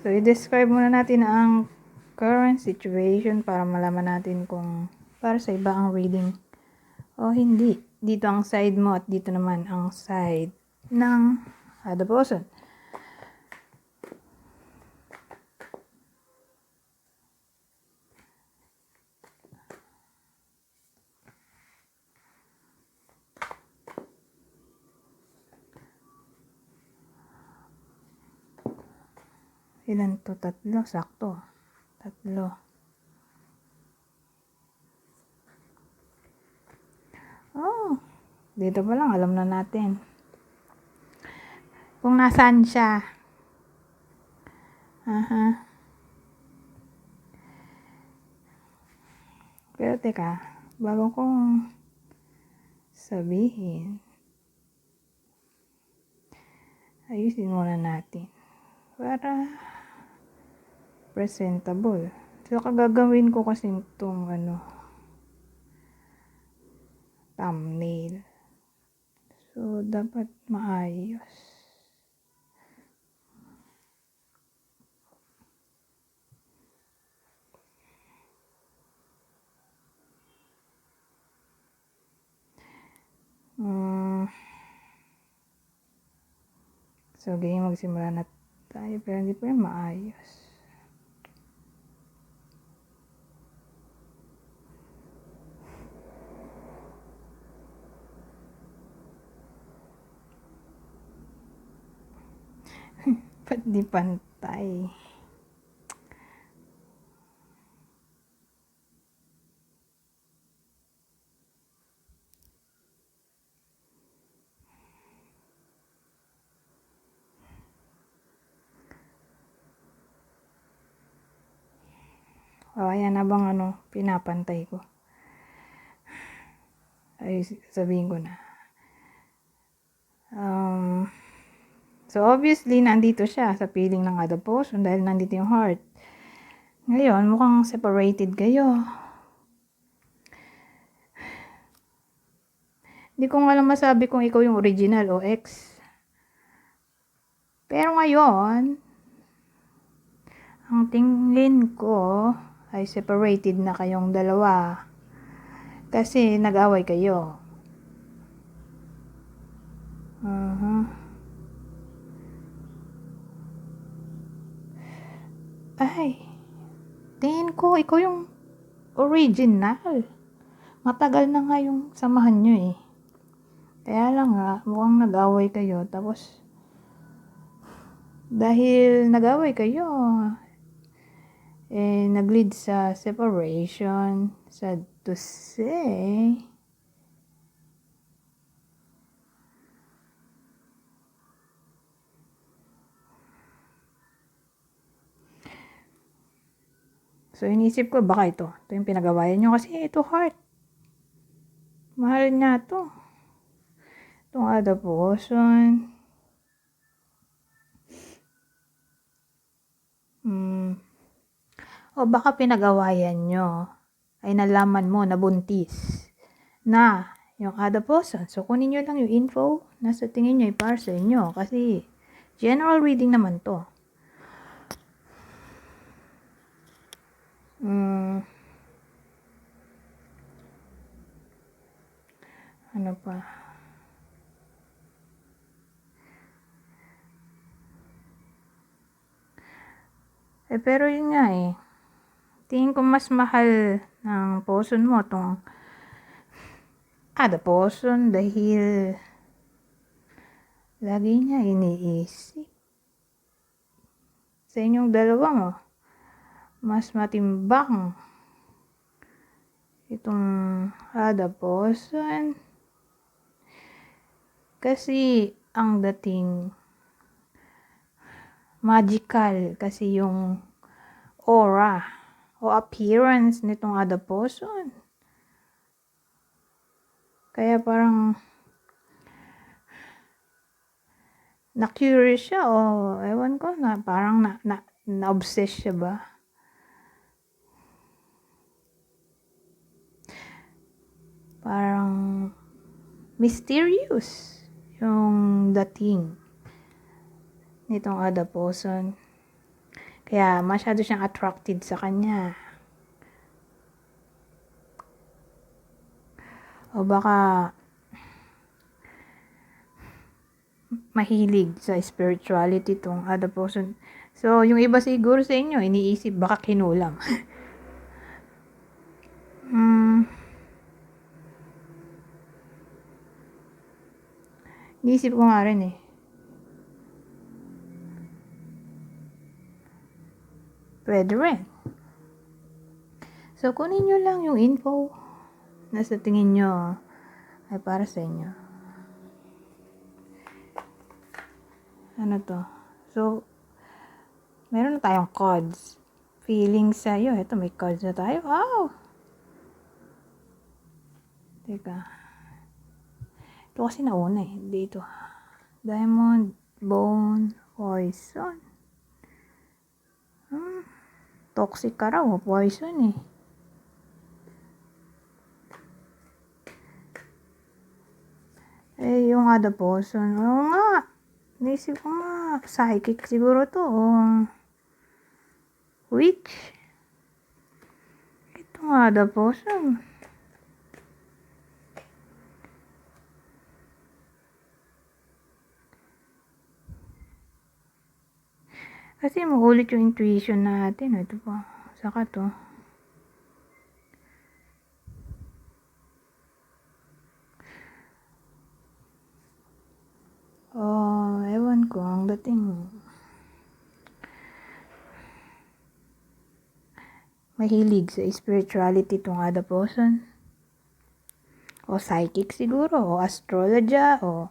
So, i-describe muna natin ang current situation para malaman natin kung para sa iba ang reading o hindi. Dito ang side mo at dito naman ang side ng other person. Ilan to? Tatlo. Sakto. Tatlo. Oh, dito pa lang, alam na natin. Kung nasaan siya. Aha. Pero teka, bago kong sabihin, ayusin muna natin para presentable. So, kagagawin ko kasi itong ano, thumbnail. So, dapat maayos. Mm. So, ganyan magsimula na tayo pero hindi pa yan maayos. Ba't di pantay? O, ayan na bang ano, pinapantay ko. Ay, sabihin ko na. Um, so, obviously, nandito siya sa feeling ng person dahil nandito yung heart. Ngayon, mukhang separated kayo. Hindi ko nga lang masabi kung ikaw yung original o ex. Pero ngayon, ang tingin ko ay separated na kayong dalawa. Kasi nag-away kayo. uh Ay, tingin ko ikaw yung original. Matagal na nga yung samahan nyo eh. Kaya lang nga, mukhang nag-away kayo. Tapos, dahil nag-away kayo, eh, nag-lead sa separation. Sad to say. So, inisip ko, baka ito. Ito yung pinagawayan nyo. Kasi ito heart. Mahal niya to. Itong person. Hmm. O baka pinagawayan nyo ay nalaman mo na buntis na yung other person. So, kunin nyo lang yung info na sa tingin nyo ay para sa inyo. Kasi, general reading naman to. Hmm. Ano pa? Eh, pero yun nga eh. Tingin ko mas mahal ng person mo tong other person dahil lagi niya iniisip. Sa inyong dalawa mo, mas matimbang itong other person. Kasi ang dating magical kasi yung aura o appearance nitong person. Kaya parang na-curious siya o ewan ko na parang na, na, na-obsess siya ba? Parang mysterious yung dating nitong person. Kaya masyado siyang attracted sa kanya. O baka mahilig sa spirituality tong person. So, yung iba siguro sa inyo, iniisip baka kinulam. hmm. Iniisip ko nga rin eh. Pwede rin. So, kunin nyo lang yung info na sa tingin nyo ay para sa inyo. Ano to? So, meron na tayong cards. Feelings sa'yo. Ito, may cards na tayo. Wow! Teka. Ito kasi nauna eh. Dito. Diamond, bone, poison. Hmm. Toxic ka raw. Poison eh. Eh, yung other person. Oo nga. Naisip ko nga. Psychic siguro to. O witch. Ito nga other person. Kasi makulit yung intuition natin. Ito pa. Saka to. Oh, ewan ko. Ang dating. Mahilig sa spirituality tong other person. O psychic siguro. O astrologer. O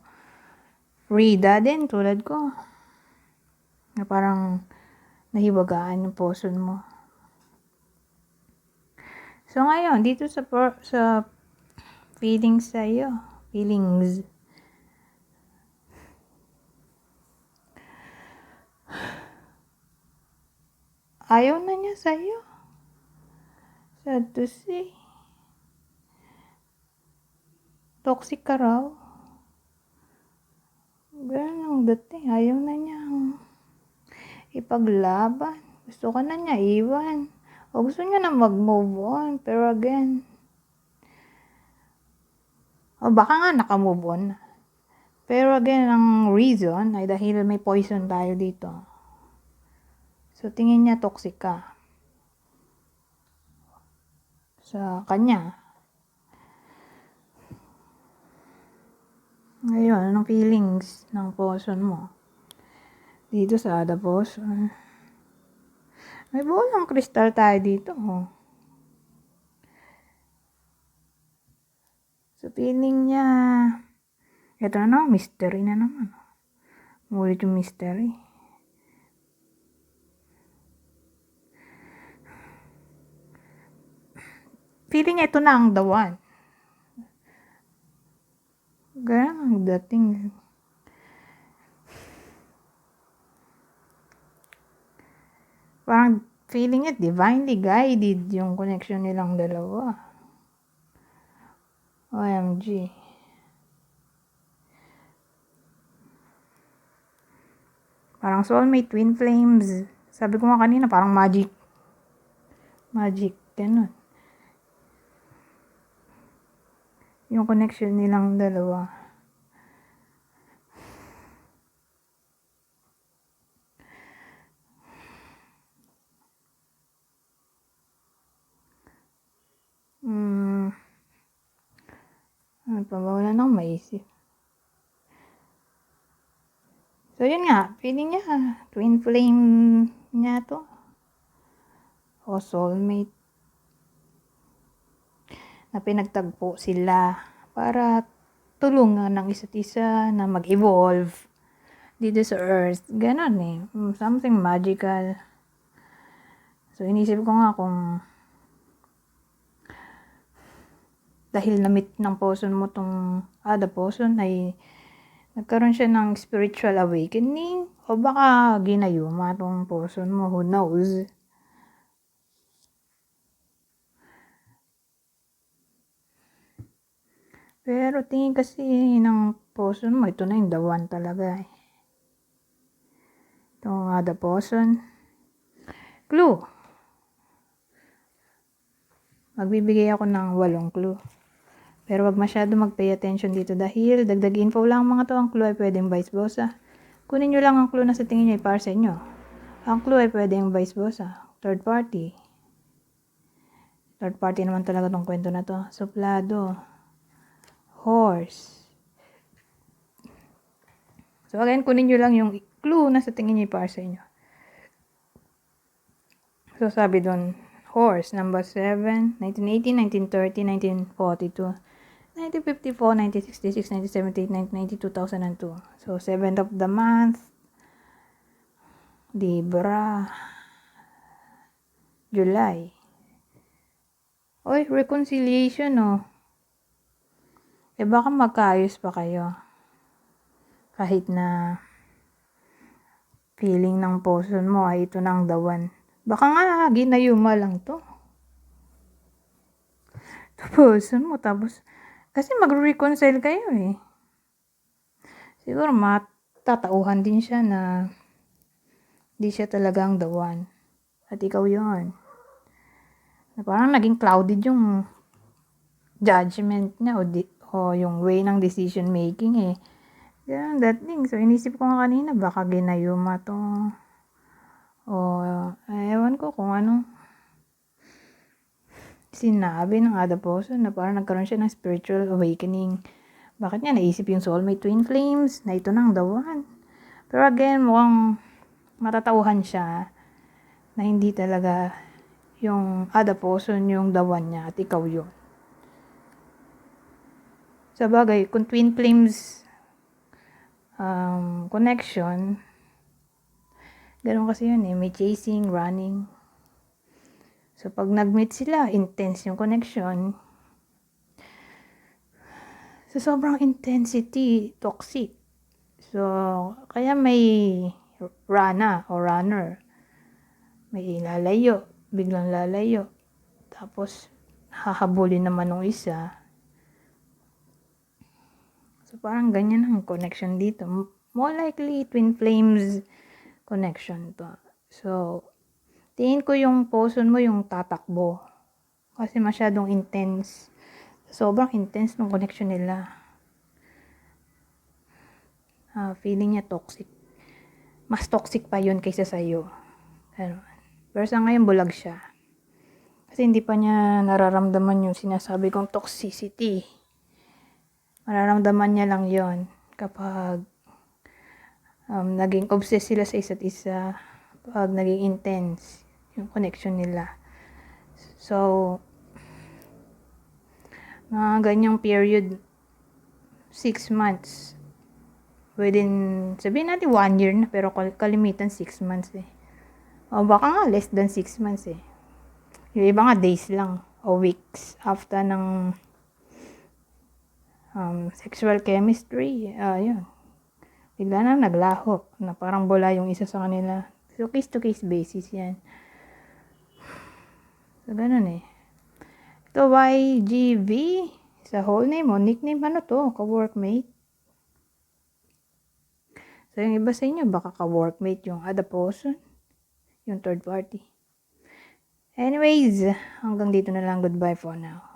Rida din tulad ko. Na parang nahiwagaan yung person mo. So ngayon, dito sa sa feelings sa iyo, feelings. Ayaw na niya sa iyo. Sad to say. Toxic ka raw. Ganun ang dating. Ipaglaban. Gusto ka na niya iwan. O gusto niya na mag-move on. Pero again, o baka nga naka-move on. Pero again, ang reason ay dahil may poison tayo dito. So, tingin niya toxic ka. Sa kanya. Ngayon, anong feelings ng person mo? Dito sa other person. May bolang kristal tayo dito. Oh. So, feeling niya, ito na naman, mystery na naman. Mulit yung mystery. Feeling ito na ang the one. Ganun ang dating. Parang feeling niya divinely guided yung connection nilang dalawa. OMG. Parang soulmate, twin flames. Sabi ko nga kanina, parang magic. Magic, ganun. Yung connection nilang dalawa. Hmm. Ano pa ba? Wala nang maisip. So, yun nga. Feeling niya, twin flame niya to. O soulmate. Na pinagtagpo sila para tulungan ng isa't isa na mag-evolve dito sa earth. Ganon eh. Something magical. So, inisip ko nga kung dahil na-meet ng person mo tong other person ay nagkaroon siya ng spiritual awakening o baka ginayuma tong person mo who knows pero tingin kasi ng person mo ito na yung one talaga eh itong other person Clue. Magbibigay ako ng walong clue. Pero wag masyado mag-pay attention dito dahil dagdag info lang mga to. Ang clue ay pwedeng vice versa. Kunin nyo lang ang clue na sa tingin nyo ay para sa inyo. Ang clue ay pwedeng vice versa. Third party. Third party naman talaga tong kwento na to. Suplado. Horse. So again, kunin nyo lang yung clue na sa tingin nyo ay para sa inyo. So sabi doon, horse, number 7, 1918, 1930, 1942. 1954, 1966, 1978, 1992, 2002. So, 7th of the month, Libra, July. Oy, reconciliation, oh. Eh, baka magkaayos pa kayo. Kahit na feeling ng person mo ay ito ng dawan. Baka nga, ginayuma lang to. Person mo, tapos, kasi mag-reconcile kayo eh. Siguro matatauhan din siya na di siya talagang the one. At ikaw yon na Parang naging clouded yung judgment niya o, di, o yung way ng decision making eh. Ganun, that thing. So, inisip ko nga kanina, baka ginayuma to. O, ewan ko kung ano sinabi ng other person na parang nagkaroon siya ng spiritual awakening. Bakit niya naisip yung soulmate twin flames na ito nang the one? Pero again, mukhang matatauhan siya na hindi talaga yung person yung the one niya at ikaw yun. Sa bagay, kung twin flames um, connection, ganun kasi yun eh, may chasing, running, So, pag nag-meet sila, intense yung connection. So, sobrang intensity, toxic. So, kaya may rana o runner. May lalayo, biglang lalayo. Tapos, hahabulin naman ng isa. So, parang ganyan ang connection dito. More likely, twin flames connection to. So, tingin ko yung poson mo yung tatakbo. Kasi masyadong intense. Sobrang intense ng connection nila. Uh, feeling niya toxic. Mas toxic pa yun kaysa sa'yo. Pero, pero sa ngayon bulag siya. Kasi hindi pa niya nararamdaman yung sinasabi kong toxicity. Mararamdaman niya lang yon kapag um, naging obsessed sila sa isa't isa, pag naging intense yung connection nila. So, mga ganyang period, 6 months. Within, sabihin natin 1 year na, pero kalimitan 6 months eh. O baka nga less than 6 months eh. Yung iba nga days lang, o weeks after ng um, sexual chemistry. Uh, yun. Bigla na naglaho, na parang bola yung isa sa kanila. So, case-to-case basis yan. Ganun eh. Ito, YGV. Sa whole name o nickname, ano to? Ka-workmate. So, yung iba sa inyo, baka ka-workmate yung other person. Yung third party. Anyways, hanggang dito na lang. Goodbye for now.